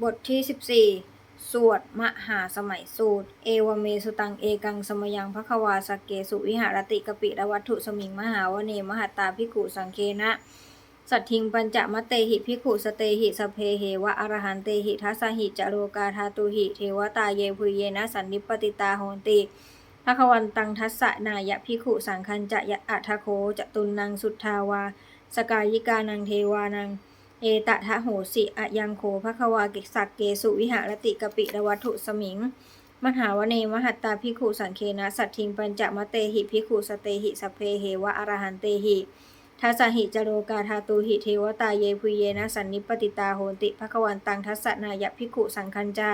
บทที่ 14 สวดมหาสมัยสูตร เอวเมสุตังเอกังสมยังพระควาสกเกสุวิหารติกปิระวัตถุสมิงมหาวเนมหัตตาภิกุสังเคนะ สัตทิงปัญจมะเตหิภิกขุสเตหิสเพเหวะอรหันเตหิทัสหิจโรกาธาตุหิ เทวตาเยพุเยนะสันนิปติตาโหนติพระควันตังทัสสะนายะภิกขุสังคัญจะยะอัทโคจตุนนังสุทธาวา สกายิกานังเทวานัง เอตะทะโหสิอะยังโคภควากิสักเกสุวิหารติกปิระวัตถุสมิง มหาวเนมหัตตาภิกขุสังเคนะสัตทิงปัญจมะเตหิภิกขุสเตหิสเพเหวะอรหันเตหิทัสสหิจโรกาธาตุหิเทวตาเยพุเยนะสันนิปติตาโหติภควันตังทัสสนายะภิกขุสังคัญจา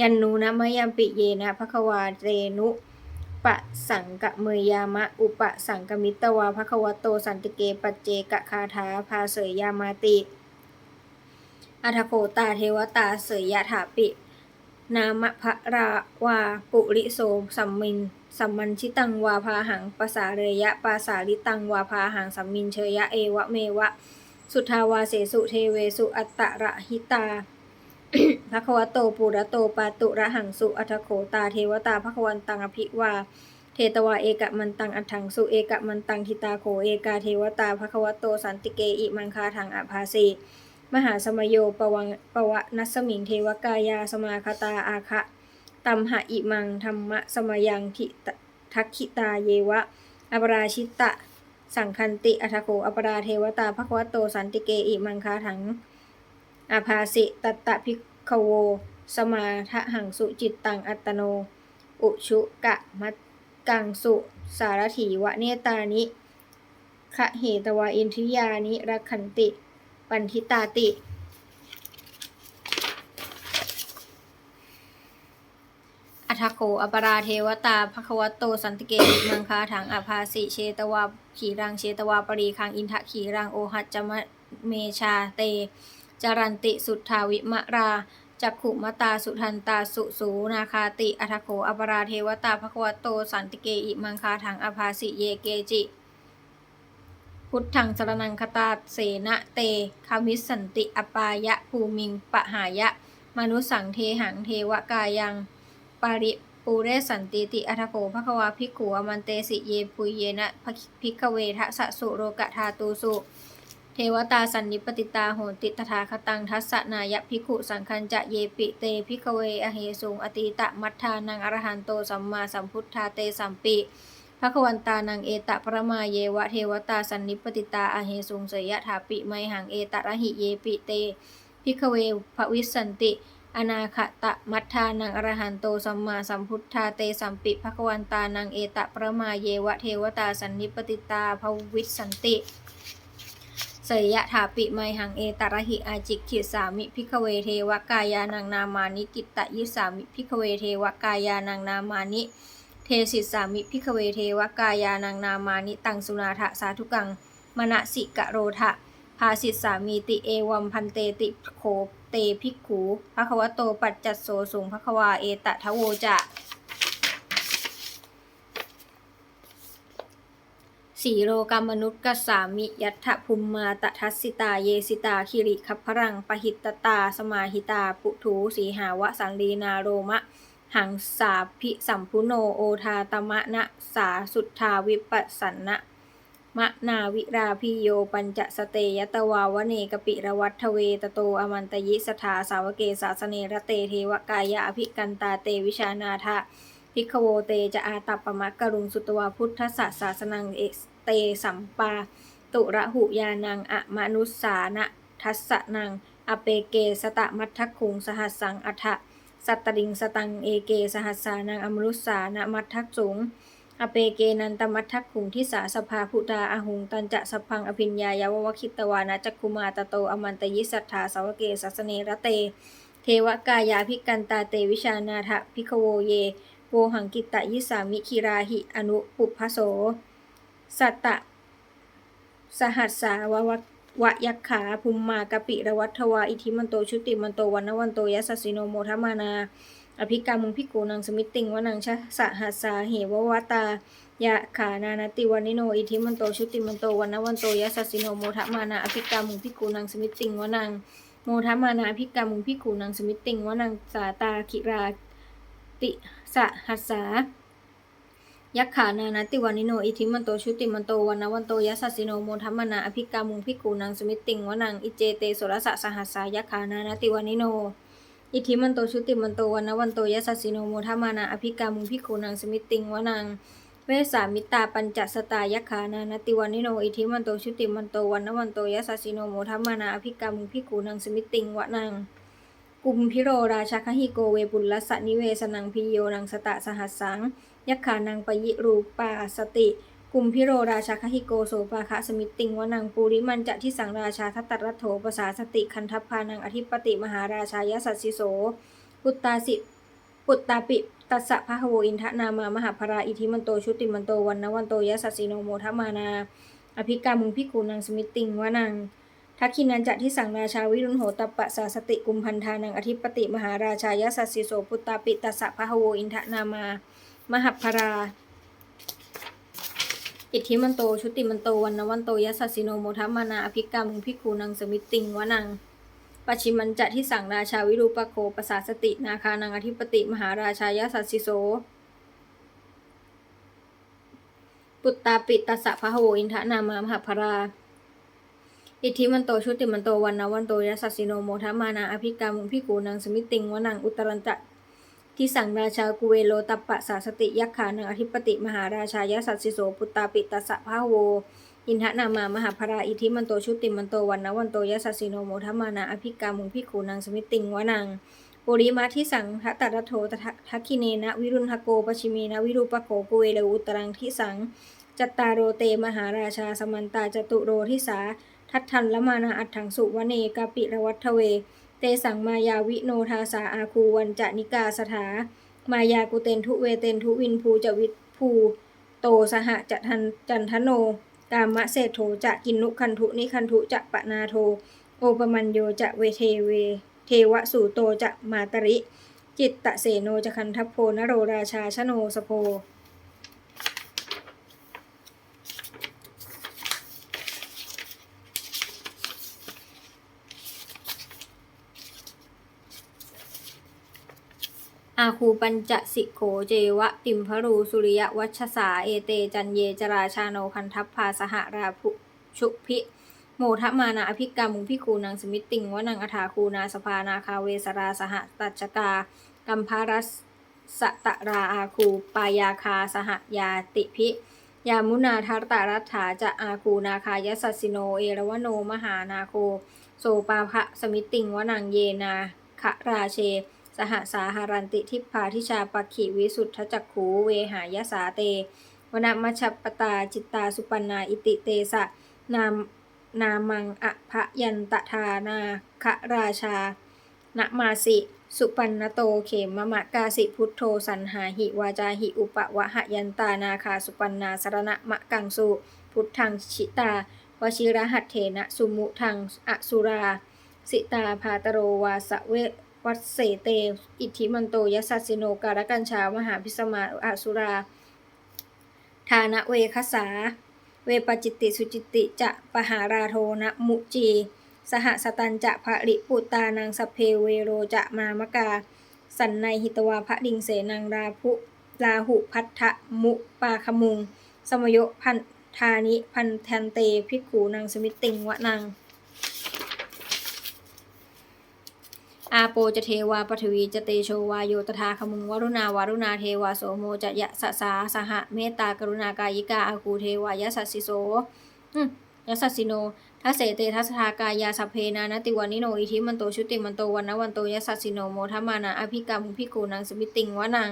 ยันนูนะมยัมปิเยนะภควาเรนุปะสังกะเมยามะ อุปสังกมิตวาภควโตสันติเกปัจเจกะคาถาพาเสยยามาติ อัทโคตาเทวตาเสยยะถาปิ นามะระราวาปุริโสสัมมินสัมมันชิตังวาพาหังปสาเรยะปาสาลิตังวาพาหังสัมมินเชยะเอวะเมวะ สุทาวาเสสุเทเวสุอัตตะระหิตาภควโตปุระโตปาตุระหังสุอัทโขตาเทวตาภควันตังอภิวาเทตวาเอกะมันตังอัฏฐังสุเอกะมันตังทิตาโขเอกาเทวตาภควโตสันติเกอิมังคาทังอภาสี มหาสมโยปวังปวะนัสมิงเทวกายาสมาคตาอาคะตัมหะอิมังธรรมะสมยังทิทักขิตาเยวะ อปราชิตะ สังคันติอัทโกอปราเทวตาภควโตสันติเกอิมังคาถังอาภาสิตตะพิกโว สมาทะหังสุจิตตังอัตโน อุชุกะมัตกังสุสารถีวะเนตานิคะเหตวาอินทิยานิรักขันติ ปันทิตาติ อัทโกอปราเทวตาภควตโตสันติเกติมังคาถังอภาสิเชตวาขีรังเชตวาปรีคังอินทะขีรังโอหัจจมะเมชาเตจารันติสุทธาวิมราจักขุมตาสุทันตาสุสูนาคาติอัทโกอปราเทวตาภควตโตสันติเกอิมังคาถังอภาสิเยเกจิ พุทธังสรนังคตาเสนะเตคามิสสันติอปายะภูมิงปะหายะ มนุสังเทหังเทวกายัง ปาริปูเรสันติติอัทโกภควาภิกขุอมันเตสิเยปุยเยนะภิกขเวทะสะสุโรกะธาตูสุเทวตาสันนิปติตาโหติตถาคตังทัสสนายะภิกขุสังคัญจะเยปิเตภิกขเวอเหสุงอติตะมัทธานังอรหันโตสัมมาสัมพุทธาเตสัมปิ ภควันตานังเอตะประมาเยวะเทวตาสันนิปติตาอเหสุงเสยะถาปิไมหังเอตะระหิเยปิเตภิกเวภวิสันติ อนาคตะมัทธานังอรหันโตสัมมาสัมพุทธาเตสัมปิภควันตานังเอตะประมาเยวะเทวตาสันนิปติตาภวิสันติเสยยะถาปิไมหังเอตระหิอาจิกขิสามิพิกเวเทวกายานังนามานิกิตตยิสามิพิกเวเทวกายานังนามานิ เทสิสามิพิกเวเทวกายานังนามานิตังสุนาทะสาธุกังมณสิกะโรทะภาสิสสามีติเอวัมพันเตติโคเตภิกขูภควโตปัจจัสโสสุงภควาเอตะทะโวจะสีโรกรรมนุษย์กสามิยัตถภูมิมาตทัสสิตาเยสิตาคิริคัพพรังปหิตตตาสมาหิตา ปุถูสีหาวะสังลีนาโรมะ หังสาพิสัมพุโนโอทาตมะนะสาสุทธาวิปัสสันนะมะนาวิราพิโยปัญจสเตยตวาวเนกปิระวัตเวตโตอมันตยิสถาสาวเกสาสเนระเตเทวกายะอภิกันตาเตวิชานาทะพิกโวเตจะอาตัปปมะกรุงสุตวาพุทธศาสสนังเอเตสัมปา ตุระหุยานังอะมนุสสานะทัสสนัง อเปเกสตะมัทคุงสหัสังอัฏฐะ สัตตริงสตังเอเก สหัสสานังอมนุสานะมัททักสุงอเปเกนันตมัททักขุงทิสาสภาพุตาอาหุงตันจะสพังอภิญญายาววคิตวานะจักคุมาตโตอมันตยิสัทธาสาวเกสัสเนระเต เทวกายาภิกันตาเตวิชานาทะพิกโวเย โวหังกิตตยิสามิคิราหิอนุปุพโส สัตตะ สหัสสาววะ วะยักขาภูมมากปิระวัตวา อิทิมันโตชุติมันโตวันนวันโตยัสสสิโนโมทมานา อภิกามุงพิกูนังสมิติงวนังชะสหัสสาเหววตายะขานานติวันิโนอิทิมันโตชุติมันโตวันนวันโตยัสสสิโนโมทมานา อภิกามุงพิกูนังสมิติงวนังโมทมานาภิกามุงพิกูนางสมิติงวนังสาตาคิราติสะหัสสา ยักขานานาติวานิโน อิทิมันโต ชุติมันโตวันวันโตยัสสิโนโมทัมมนา อภิกามุงพิกูนางสมิตติงวนัง อิเจเตโสรสะสหัสสายักขานานาติวานิโน อิทิมันโต ชุติมันโตวันวันโตยัสสิโนโมทัมมนา อภิกามุงพิกูนางสมิตติงวนัง เวสามิตาปัญจสตายักขานานาติวานิโน อิทิมันโต ชุติมันโตวันวันโตยัสสิโนโมทัมมนา อภิกามุงพิกูนางสมิตติงวนัง กุมพิโรราชคหิโกเวปุลลสสนิเวสนังพิโยนังสตะสหัสสัง ยักขานังปยิรูปาสติ กุมพิโรราชคหิโกโสปาคะสมิตติงวนังปูริมันจะที่สังราชาทัตตรัตโถปสาสติคันทัพพานังอธิปติมหาราชายสัสสิโส ปุตตาสิปุตตาปิตัสสะพะโวอินทนามามหาภราอิทิมันโตชุติมันโตวันนวันโตยสัสสิโนโมทมานา อภิกามุงพิกูนังสมิตติงวนัง ทักขินันจะที่สังราชาวิรุณโหตปะสาสติกุมพันธานังอธิปติมหาราชายสัสสิโสปุตตาปิตัสสะพะโวอินทนามา มหาภรา อิทธิมันโต ชุติมันโตวันนวันโตยัสสิโนโมทัมมานาอภิกามุงพิคูนังสมิตติงวนังปัจฉิมันจะที่สั่งราชาวิรูปโคปสาสตินาคานังอธิปติมหาราชายสัสสิโส ปุตตาปิตัสสะพะโวอินทนามามหาภรา อิทธิมันโตชุติมันโตวันนวันโตยัสสสิโนโมทัมานาอภิกามุงพิคูนังสมิติงวนังอุตรันจะที่สั่งราชากุเวโลตัปปะสาสติยักขานังอธิปติมหาราชายสัสสิโสปุตตาปิตัสสะพะโว อินทนามามหาภราอิทธิมันโตชุติมันโตวันนวันโตยัสสสิโนโมทัมานาอภิกามุงพิขูนางสมิติงวนังปุริมาที่สังทัตัตโทตทักขิเนนะวิรุณหโกปชิเมนะวิรูปโขกุเวโลอุตรังที่สังจัตตารโรเตมหาราชาสมันตาจตุโรทิสา ทัตทันละมานาอัตถังสุวเนกาปิรวัตเว เตสังมายาวิโนทาสาอาคูวันจะนิกาสถามายากุเตนทุเวเตนทุวินภูจวิภูโตสหจะทันจันทโน กามะเศโถจะกินนุคันทุนิคันทุจะปะนาโท โอปมัญโยจะเวเทเว เทวสูโตจะมาตริ จิตตะเสโนจะคันทัพโพนโรราชาชโนสโพ อาคูปัญจสิโขเจวะติมพรูสุริยวัชสาเอเตจันเยจราชาโนคันทัพพาสหราภุชุพิโมทมานาอภิกามุงพิคูนางสมิตติงวนังอถาคูนาสภานาคาเวสราสหตัจจกากัมภารัสสตราอาคูปายาคาสหยาติพิ ยามุนาทัตตารัฐาจะอาคูนาคายสัสสิโนเอรวโนมหานาโค โสปาภะสมิตติงวนังเยนาคะราเช สหสาหารันติทิพาทิชาปักขิวิสุทธจักขูเวหายสาเตวนมัชปตาจิตตาสุปันนาอิติเตสะนามนามังอภยันตทานาคะราชานะมาสิ สุปันนโตเขมมะกาสิพุทโธสันหาหิวาจาหิอุปวะหยันตานาคาสุปันนาสรณะมะกังสุพุทธังชิตาวชิรหัตเถนะสุมุทังอสุรา สิตาพาตโรวาสเว วัสเสเต อิทธิมันโตยสัสสิโนการกัญชามหาพิสมาอสุราทานะเวคสา เวปจิตติสุจิตติจะปหาราโทนะมุจี สหสตันจะภริปุตานังสเพเวโรจะมามกา สันในหิตวาพระดิงเสนังราภุลาหุพัทธมุปาคมุง สมโยพันธานิพันแทนเตพิกขูนางสมิตติงวะนาง อาโปจะเทวาปฐวีจะเตโชวาโยตถาคมุงวรุณาวารุณาเทวาโสโมจะยะสะสาสหะเมตตากรุณากายิกาอาคูเทวายะสัสสิโสยะสัสสิโนทัสเสเตทัสทากายาสัพเพนานติวานิโนอิทิมันโตชุติมันโตวันนวันโตยะสัสสิโนโมทมานาอภิกรรมพิกูนังสมิตติงวะนัง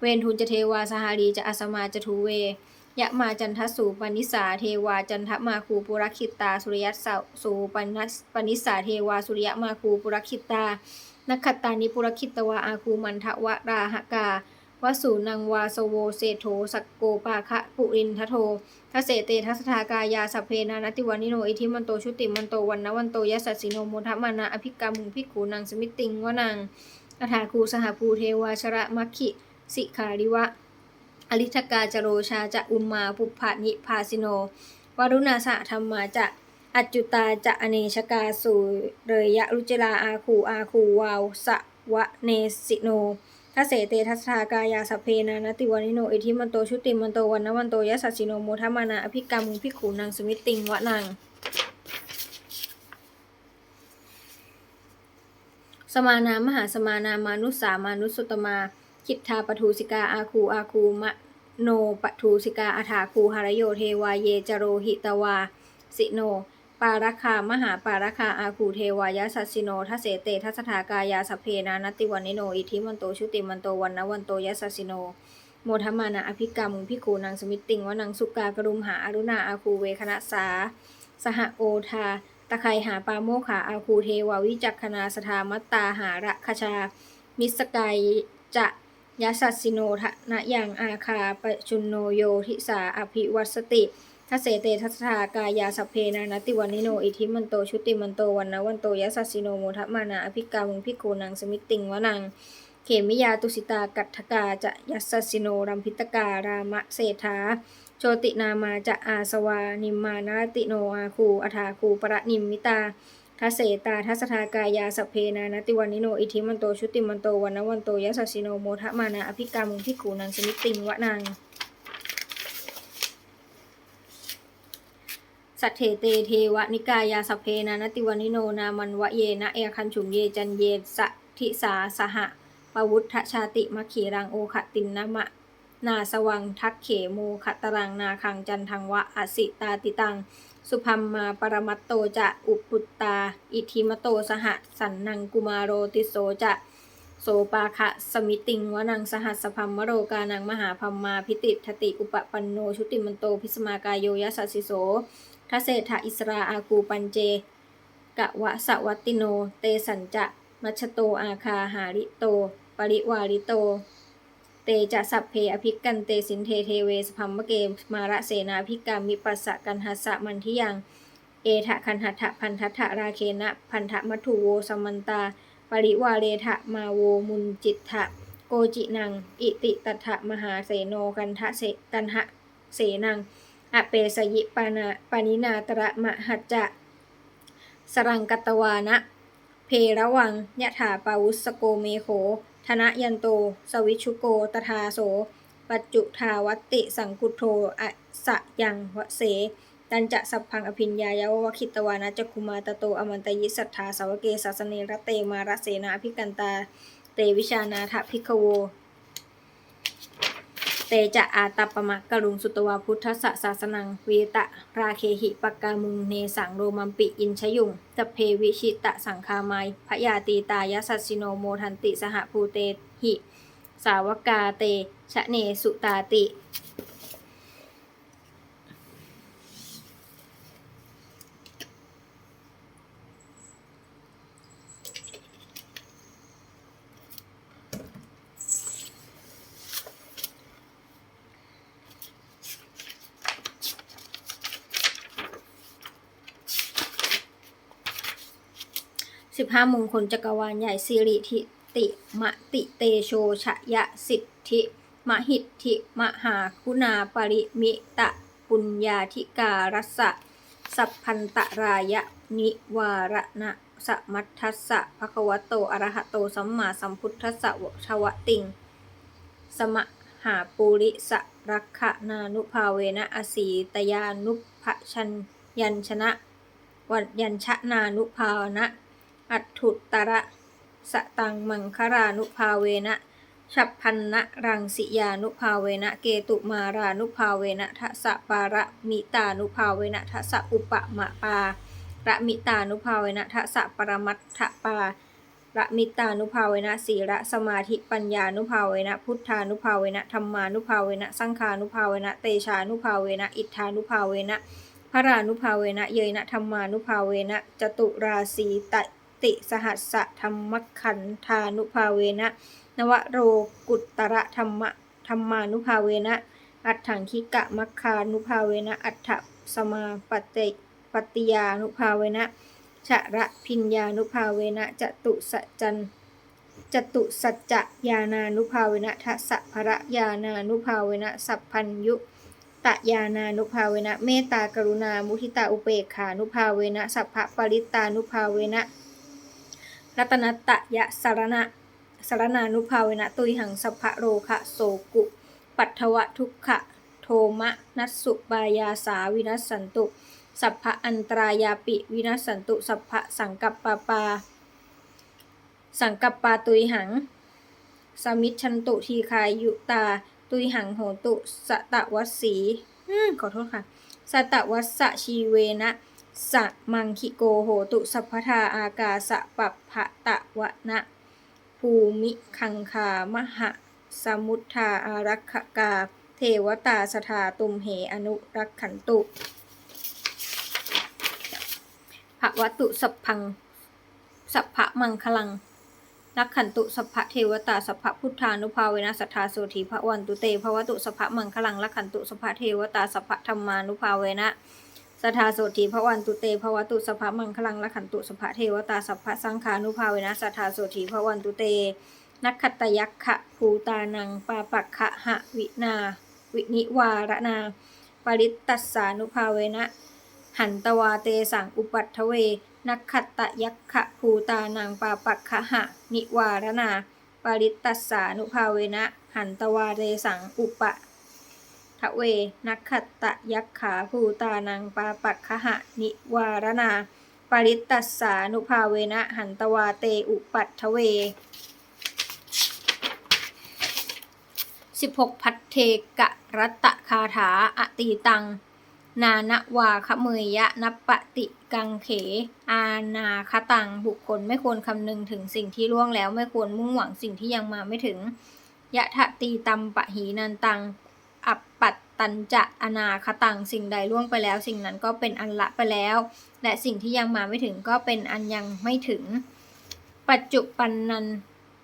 เวนทุนจะเทวาสหารีจะอสมาจะทูเว ยะมาจันทสูปนิสาเทวาจันทมาคูปุรคิตตาสุริยสสสูปนัสปนิสาเทวาสุริยมาคูปุรคิตตานักขตานิปุรคิตตวาอาคูมันทะวราหกาวสูนังวาสโวเศโธสักโกปาคะปุรินทโททเสเตทัสทากายาสเพนานติวานิโนอิทิมันโตชุติมันโตวันนวันโตยสัสสิโนโมทมานาอภิกรรมุงพิกขูนางสมิตติงวนังอถาคูสหภูเทวาชระมัคคิสิขาริวะ อลิทกาจโรชาจะอุมมาปุพพานิพาสิโน วรุณาสะธรรมาจะอัจจุตาจะอเนชกาสุเรยะรุจิลาอาคูอาคูวาวสะวะเนสิโนทัเสเตทัสากายาสเพนานติวานิโนอิทิมันโตชุติมันโตวันนวันโตยัสสสิโนโมทมานาอภิกรรมุงพิกขุนางสมิตติงวะนางสมานามหาสมานามานุสามานุสุตมา คิดทาปทูสิกาอาคูอาคูมะโนปทูสิกาอาถาคูหารโยเทวาเยจโรหิตวา สิโน ปารคามหาปารคาอาคูเทวายาสัสสิโนทัเสเตทัสถากายาสเพนานติวันนิโน อิทิมันโตชุติมันโตวันนวันโตยะสัสสิโน โมทมานาอภิกรรมพิคูนางสมิตติงวนังสุกากรุมหาอรุณาอาคูเวคณะสา สหโอทาตะไคหาปาโมขาอาคูเทวาวิจักคณาสธามัตตาหาระคชา มิสกายจะ ยสัสสิโนทะนะยังอาคาปชุนโนโยทิสาอภิวัสติทัเสเตทัสสากายาสัพเพนานติวันนิโน อิทิมันโต ชุติมันโต วันนะวันโตยะสัสสิโนโมทมานาอภิกามุงพิโกนังสมิตติงวนัง เขมิยาตุสิตากัตถกาจะยัสสสิโนรัมพิตการามะเศรษฐาโชตินามาจะอาสวานิมมานาติโนอาคูอาทาคูปรนิมมิตา ทัสเสตาทัสทากายาสเพนานติวันนิโน อิทิมันโต ชุติมันโตวันนวันโตยะสัสสิโนโมทะมานาอภิกามุงพิกูนังสมิตติงวะนังสัทเถเตเทวนิกายาสเพนานติวานิโนนามันวะเยนะเอคันฉุมเยจันเยสะทิสาสหะปวุฒชาติมะขีรังโอขตินนะมะนาสวังทักเขโมขตรังนาคังจันทังวะอสิตาติตัง สุพัมมาปรมัตโตจะอุปุตตา อิทิมโตสหสันนังกุมารโรติโสจะโสปาคะสมิติงวนังสหัสพัมมโรกานังมหาพัมมาพิติทติอุปปันโนชุติมันโตพิสมากายโยยสัสสิโสทเศธาอิสราอากูปัญเจกะวะสวัตติโน เตสัญจะมัชโตอาคาหาริโต ปริวาริโต เตจะสัพเพอภิกันเตสินเทเทเวสพัมมะเกมมาระเสนาภิกามิปัสสะกันหัสสะมันทิยัง เอทะคันหัตถะพันทัตถะราเคนะพันธะมัทุโวสมันตา ปริวาเรทะมาโวมุนจิตทะโกจินัง อิติตัทะมหาเสโนกันทะเสกันหะเสนัง อเปสยิปานาปานินาตระมหัจจะสรังกตวานะ เพระวังยะถาปาวุสโกเมโข ธนะยันโต สวิชุโกตถาโส ปัจจุทาวัติสังกุโทอสะยังวะเส ตันจะสัพพังอภิญญายาววคิตวานะจักคุมาตโต อมันตยิสัทธาสาวเกสาสเนรเตมาระเสนาภิกันตา เตวิชานาถพิกโว เตจะอาตัปปมะกะรุงสุตวาพุทธสสาสนังเวตะราเคหิปกามุงเนสังโรมัมปิอินชยุงจะเพวิชิตะสังคาไมยพยาตีตายสัสสิโนโมทันติสหภูเตหิ สาวกาเตชะเนสุตาติ ห้ามงคลจักรวาลใหญ่สิริทิติมติเตโชชยะสิทธิมหิทธิมหาคุณาปริมิตะปุญญาธิการสสะสัพพันตรายะนิวารณะสมัททัสสะภควโตอรหะโตสัมมาสัมพุทธัสสะวชวติง สมหาปุริสรักขนานุภาเวนะอสีตยานุภชันยัญชนะ วัดยัญชนานุภาวนะ อัตถุตระสตังมังคารานุภาเวนะฉับพันนะรังสิยานุภาเวนะเกตุมารานุภาเวนะทสะปาระมิตานุภาเวนะทสะอุปมะปาระมิตานุภาเวนะทสะปรมัตถปาระมิตานุภาเวนะสีระสมาธิปัญญานุภาเวนะพุทธานุภาเวนะธรรมานุภาเวนะสังฆานุภาเวนะเตชานุภาเวนะอิทธานุภาเวนะพระรานุภาเวนะเยนะธรรมานุภาเวนะจตุราสีต ติสหัสสะธรรมขันธานุภาเวนะ นวโรกุตตระธรรมธรรมานุภาเวนะ อัฏฐังคิกะมัคคานุภาเวนะ อัฏฐสมาปฏิปฏิยานุภาเวนะชะระพิญญานุภาเวนะจตุสัจจันจตุสัจจะญาณานุภาเวนะทัสสภระญาณานุภาเวนะ สัพพัญยุตยานานุภาเวนะ เมตตากรุณา มุทิตาอุเบกขานุภาเวนะ สัพพะปริตานุภาเวนะ รัตนัตยะสารณะสารนานุภาเวนะตุยหังสัพพะโรคะโสกุ ปัทถวะทุกขะ โทมะ นัสสุปายาสาวินัสสันตุ สัพพะอันตรายาปิวินัสสันตุ สัพพะสังกัปปาปา สังกัปปาตุยหัง สมิชันตุทีคายุตา ตุยหังโหตุ สตะวัสีขอโทษค่ะ สตะวัสชีเวนะ สะมังคิโกโหตุสัพพทาอากาสะปัปพะตะวะนะภูมิคังคามหะสมุทธาอารักขกา เทวตาสถาตุมเหอนุรักขันตุภวตุสัพพังสัพพะมังคลังรักขันตุสัพพะเทวตาสัพพะพุทธานุภาเวนะสัทธาโสธีพระวันตุเตภวตุสัพพะมังคลังรักขันตุสัพพะเทวตาสัพพะธรรมานุภาเวนะ สทาโสธีพระวันตุเตภวตุสัพพะมังคลังรักขันตุสัพพะเทวตาสัพพะสังฆานุภาเวนะสทาโสธีพระวันตุเต นักขตยักขะภูตานังปาปักขะหะวินา วินิวารนา ปริตตัสสานุภาเวนะ หันตวาเตสังอุปัตถเว นักขตยักขะภูตานังปาปักขะหะนิวารนา ปริตตัสสานุภาเวนะ หันตวาเตสังอุปะ ทะเว นักขัตตยักขาภูตานังปาปักขะหะนิวารนาปริตตัสสานุภาเวนะหันตวาเตอุปัตถเว 16 พัทเทกะรัตตคาถาอตีตัง นานวาคเมยยะนปปติกังเข อานาคตัง บุคคลไม่ควรคำนึงถึงสิ่งที่ล่วงแล้วไม่ควรมุ่งหวังสิ่งที่ยังมาไม่ถึงยะทะตีตัมปะหีนันตัง อัปปัตตันจะอนาคตังสิ่งใดล่วงไปแล้ว สิ่งนั้นก็เป็นอันละไปแล้ว และสิ่งที่ยังมาไม่ถึงก็เป็นอันยังไม่ถึง ปัจจุปันนัน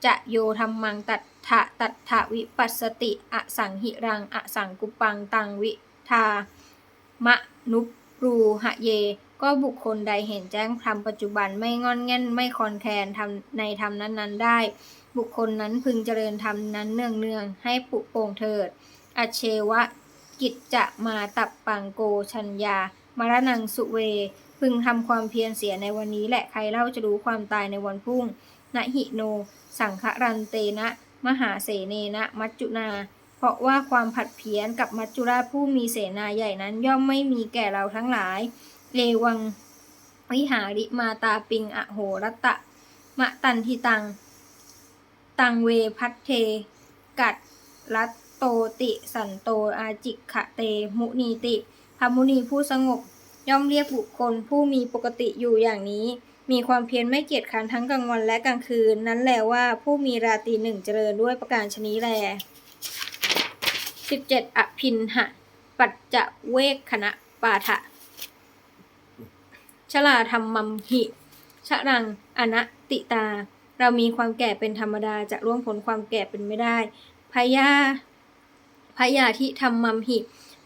จะโยธรรมังตัทะตัทะวิปัสสติอสังหิรังอสังกุปังตังวิทามะนุปรูหะเย ก็บุคคลใดเห็นแจ้งธรรมปัจจุบันไม่งอนแง่นไม่คอนแคลนทำในธรรมนั้นๆได้ บุคคลนั้นพึงเจริญธรรมนั้นเนืองๆให้ปุโปร่งเถิด อเชวะ กิจจะมาตับปังโกชัญญามรณังสุเว พึงทำความเพียรเสียในวันนี้แหละใครเล่าจะรู้ความตายในวันพรุ่งนะหิโน สังฆรันเตนะ มหาเสเนนะ มัจจุนา เพราะว่าความผัดเพี้ยนกับมัจจุราชผู้มีเสนาใหญ่นั้นย่อมไม่มีแก่เราทั้งหลาย เลวังวิหาริมาตาปิงอโหรัตตะ มะตันทิตัง ตังเวพัทเท กัดรัต โตติสันโตอาจิกขะเต มุนีติพระมุนีผู้สงบ ย่อมเรียกบุคคลผู้มีปกติอยู่อย่างนี้ มีความเพียรไม่เกียจคร้านทั้งกลางวันและกลางคืน นั้นแลว่าผู้มีราตรีหนึ่งเจริญด้วยประการชนี้แล 17. อภินหะ ปัจจะเวกขณะปาทะชลาธรรมัมหิชะรังอนัตติตา เรามีความแก่เป็นธรรมดาจะล่วงพ้นความแก่เป็นไม่ได้พยา พยาธิธรรมัมหิ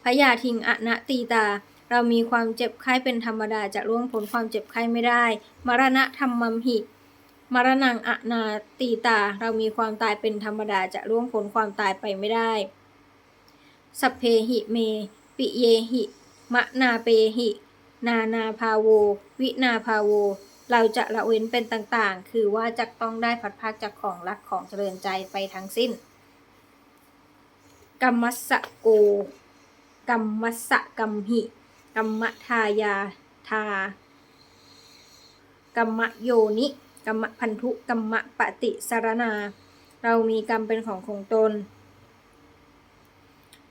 พยาทิงอนัตติตา เรามีความเจ็บไข้เป็นธรรมดาจะล่วงพ้นความเจ็บไข้ไม่ได้ มรณะธรรมัมหิมรณังอนาตีตา เรามีความตายเป็นธรรมดาจะล่วงพ้นความตายไปไม่ได้สัพเพหิเม ปิเยหิมะนาเปหิ นานาภาโว วินาภาโว เราจะละเว้นเป็นต่างๆ คือว่าจะต้องได้พัดพากจากของรักของเจริญใจไปทั้งสิ้น กัมมัสะโกกัมมัสะกัมหิกัมมะทายาทากัมมะโยนิกัมมะพันธุกัมมะปฏิสารนา เรามีกรรมเป็นของของตน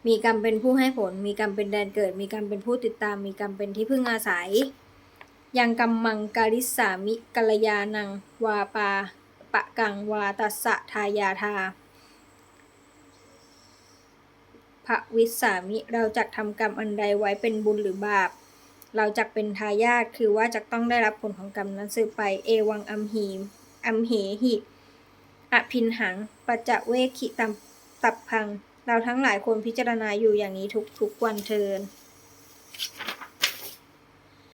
มีกรรมเป็นผู้ให้ผล มีกรรมเป็นแดนเกิด มีกรรมเป็นผู้ติดตาม มีกรรมเป็นที่พึ่งอาศัย ยังกัมมังกาลิสามิกัลยานัง วาปาปะกังวาตัสสะทายาทา พระวิสามิเราจักทำกรรมอันใดไว้เป็นบุญหรือบาป เราจักเป็นทายาทคือว่าจักต้องได้รับผลของกรรมนั้นสืบไป เอวังอัมหีมอัมเหหิอภินหังปัจจะเวคิตัมตับพัง เราทั้งหลายควรพิจารณาอยู่อย่างนี้ทุกๆวันเทิน